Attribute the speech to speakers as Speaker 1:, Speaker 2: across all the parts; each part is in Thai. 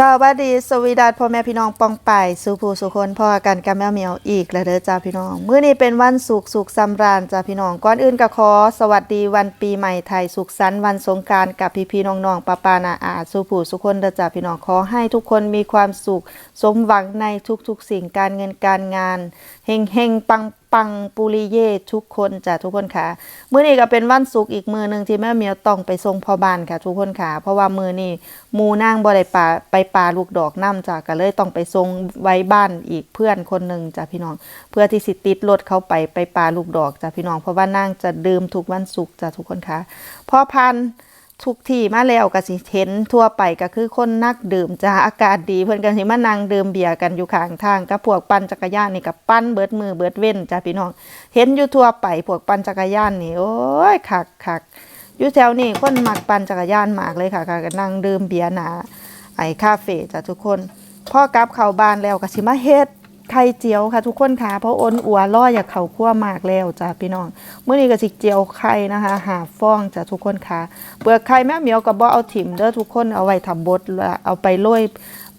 Speaker 1: สวัสดีสวีดัสพ่อแม่พี่น้องปองป่ายสุภูสุคนพ่อกันกับแม่เหมียวอีกแล้วเด้อจ้าพี่น้องมื้อนี้เป็นวันสุขสุขสำราญจ้าพี่น้องก่อนอื่นก็ขอสวัสดีวันปีใหม่ไทยสุขสันต์วันสงการกับพี่พี่น้องๆป้าปานาอาสุภูสุคนเด้อจ้าพี่น้องขอให้ทุกคนมีความสุข สมหวังในทุกๆสิ่งการเงินการงานเฮงเฮงปังปังปุริเย่ทุกคนจ้ะทุกคนค่ะมื้อนี้ก็เป็นวันศุกร์อีกมือหนึ่งที่แม่เมียวต้องไปส่งพ่อบ้านค่ะ ทุกคนค่ะ เพราะว่ามือนี้มูนั่งบ่ได้ป่าไปป่าลูกดอกน้ำจ้ะก็เลยต้องไปส่งไว้บ้านอีกเพื่อนคนหนึ่งจ้ะพี่น้อง เพื่อที่สิติดรถเขาไปไปป่าลูกดอกจ้ะพี่น้องเพราะว่านั่งจะดื่มทุกวันศุกร์จ้ะทุกคนค่ะพ่อพันธ์ ทุกที่มาแล้วก็สิเห็นทั่วไปก็คือคนนักดื่มจ้าอากาศดีเพิ่อนกันสิมานั่งดื่มเบียร์กันอยู่ข้างทางกับพวกปั่นจักรยานนี่ก็ปั่นเบิดมือเบิดเว้นจ้าพี่น้อง เห็นอยู่ทั่วไปพวกปั่นจักรยานนี่โอ้ยคักคักอยู่แถวนี้คนมักปั่นจักรยานมากเลยค่ะค่ะก็นั่งดื่มเบียร์หนาไอ้คาเฟ่จ้าทุกคนพ่อกลับเข้าบ้านแล้วก็สิมาเฮ็ด ไข่เจียวค่ะ ทุกคนค่ะเพราะอ้นอัวล่ออยากเข้าคั่วมากแล้วจ้าพี่น้องเมื้อนี้ก็สิเจียวไข่นะคะ หาฟองจ้าทุกคนค่ะเปลือกไข่แม่เหมียวกับบ่เอาถิ่มเด้อทุกคนเอาไว้ทำบดเอาไปโรย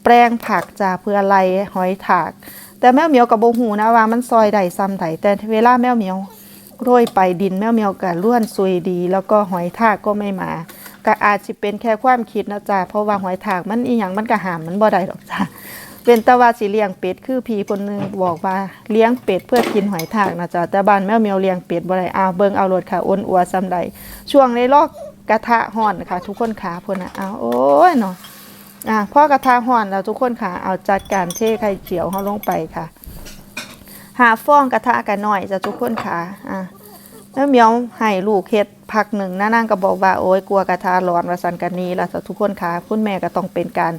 Speaker 1: แปลงผักจ้าเพื่อไล่หอยถาก แต่แม่เหมียวกับบ่หูนะว่ามันซอยใดซ้ำใดแต่เวลาแม่เหมียวโรยไปดินแม่เหมียวก็ล้วนซุยดี แล้วก็หอยทากก็ไม่มาก็อาจสิเป็นแค่ความคิดนะจ้าเพราะว่าหอยทากมันอีหยังมันก็หามมันบ่ได้ดอกจ้า เป็นตะว่าสิเลี้ยงเป็ดคือพี่คนหนึงบอกว่าเลี้ยงเป็ดเพื่อกินหอยทากนะจ๊ะแต่บ้านแม่เมียวเลี้ยงเป็ดบ่ได้อ้าวเบิ่งเอาโลดค่ะอ้นอัวซ้ำใดช่วงในลอกกระทะห่อนค่ะ ทุกคนขาพุ่นน่ะอ้าวโอ้ยเนาะอะพ่อกระทะห่อนแล้วทุกคนขาเอาจัดการเทไข่เจียวเฮาลงไปค่ะ หาฟองกระทะกันหน่อยจ้ะทุกคนขาอะแล้วเมียวให้ลูกเฮ็ดพักหนึ่งน้านางก็บอกว่าโอ้ยกลัวกระทะร้อนว่าสันกันนี้ล้วจ้ะทุกคนขาคุณแม่ก็ต้องเป็นการ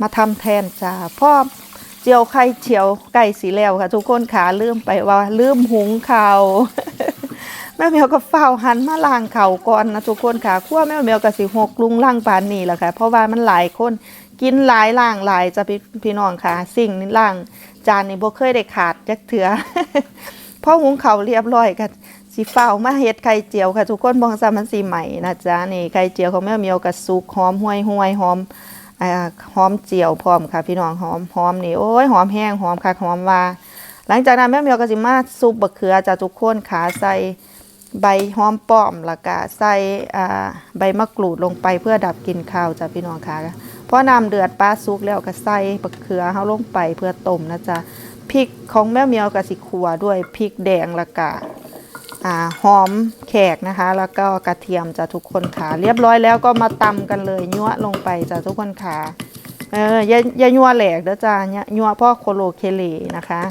Speaker 1: มาทำแทนจ้าพ่อเจียวไข่เจียวไก่สีแล้วค่ะ ทุกคนขาลืมไปว่าลืมหุงข้าวแม่แมวก็เฝ้าหันมาล้างเข่าก่อนนะทุกคนค่ะขั้วแม่แมวก็สิหกลุงล่างปานนี่แหละค่ะ เพราะว่ามันหลายคนกินหลายล่างหลายจะพี่พี่น้องค่ะ สิ่งนี้ล่างจานนี่บ่เคยได้ขาดจักเถือพอหุงเขาเรียบร้อยก็สิเฝ้ามาเฮ็ดไข่เจียวค่ะ ทุกคนบองซามันสิใหม่นะจ๊ะนี่ไข่เจียวของแม่แมวก็สุกหอมห่วยห่วยหอมอ่า หอมเจียวพร้อมค่ะ พี่น้องหอมหอมนี่โอ้ยหอมแห้งหอมคักหอมว่า หลังจากนั้นแม่แมวก็สิมาซุปบะเขือจะทุกคนขาใส่ใบหอมป้อมแล้วก็ใส่ใบมะกรูดลงไปเพื่อดับกลิ่นคาวจ้ะพี่น้องค่ะพราะน้ำเดือดปลาสุกแล้วก็ใส่บะเขือเฮาลงไปเพื่อต้มนะจ๊ะพริกของแม่เมียวก็สิขัวด้วยพริกแดงแล้วก็ หอมแขกนะคะ แล้วก็กระเทียมจ้ะทุกคนค่ะเรียบร้อยแล้วก็มาตำกันเลยยั่วลงไปจ้ะทุกคนค่ะเอออย่าอย่ายั่วแหลกเด้อจ้ะย่ายั่วพ่อโคโลเคเลนะคะ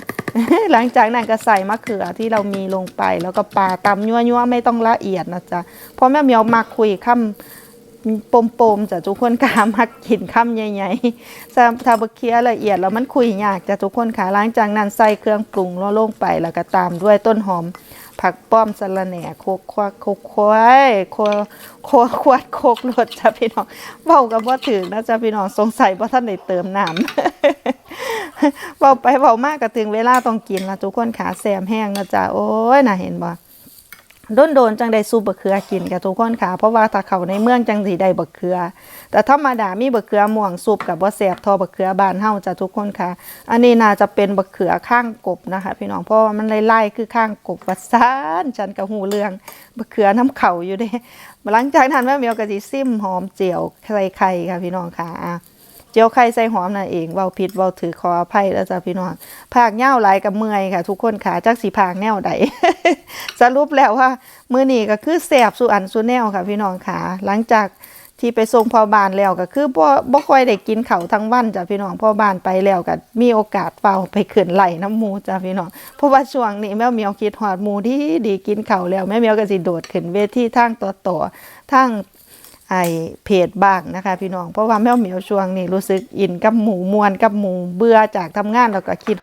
Speaker 1: หลังจากนั้นก็ใส่มะเขือที่เรามีลงไป แล้วก็ปลาตำยั่วยั่วไม่ต้องละเอียดนะจ๊ะเพราะแม่เมียวมาคุยคำปมปมๆจ้ะทุกคนค่ะมักกินคำใหญ่ๆถ้าถ้าบะเคียละเอียดแล้วมันคุยยากจ้ะทุกคนค่ะหลังจากนั้นใส่เครื่องปรุงแล้วลงไปแล้วก็ตามด้วยต้นหอม ผักป้อมสะระแหน่โคกควักโคกควายโคโคควดโคกรดจ้ะพี่น้องเบากับว่าถึงนะจ้ะพี่น้องสงสัยว่าท่านได้เติมน้ำเบาไปเบามากก็ถึงเวลาต้องกินละทุกคนขาแซมแห้งนะจ้ะโอ้ยน่าเห็นบ่ โดนโดนจังได้ซุปบะเขือกินกับทุกคนค่ะ เพราะว่าถ้าเขาในเมืองจังสีได้บะเขือ แต่ธรรมดามีบะเขือม่วงซุปกับบ่แสบทอบะเขือบานเฮาจ้ะทุกคนค่ะ อันนี้น่าจะเป็นบะเขือข้างกบนะคะ พี่น้องเพราะว่ามันไล่ๆคือข้างกบวัดซานฉันกับหูเรื่องบะเขือน้ำเข่าอยู่เด้หลังจากนั้นแม่เมียวก็สิซิมหอมเจียวใส่ไข่ค่ะพี่น้องค่ะเจียวไข่ใส่หอมนั่นเองเว้าผิดเว้าถือขออภัยแล้วจ้ะพี่น้องภาคเหย้าหลายกับเมื่อยค่ะ ทุกคนค่ะจักสิภาคแนวใด สรุปแล้วว่ามื้อนี้ก็คือแสบสุอันสุแนวค่ะพี่น้องค่ะ หลังจากที่ไปส่งพ่อบ้านแล้วก็คือบ่บ่ค่อยได้กินเขาทั้งวันจ้ะพี่น้องพ่อบ้านไปแล้วก็มีโอกาสเฝ้าไปขึ้นไหลน้ำหมูจ้ะพี่น้องเพราะว่าช่วงนี้แม่เหมียวคิดฮอดหมูที่ดีกินเขาแล้วแม่เหมียวก็สิโดดขึ้นเวทีทางต่อต่อทางไอเพจบ้างนะคะ พี่น้องเพราะว่าแมวเหมียวช่วงนี้รู้สึกอินกับหมูมวนกับหมูเบื่อจากทำงานแล้วก็คิด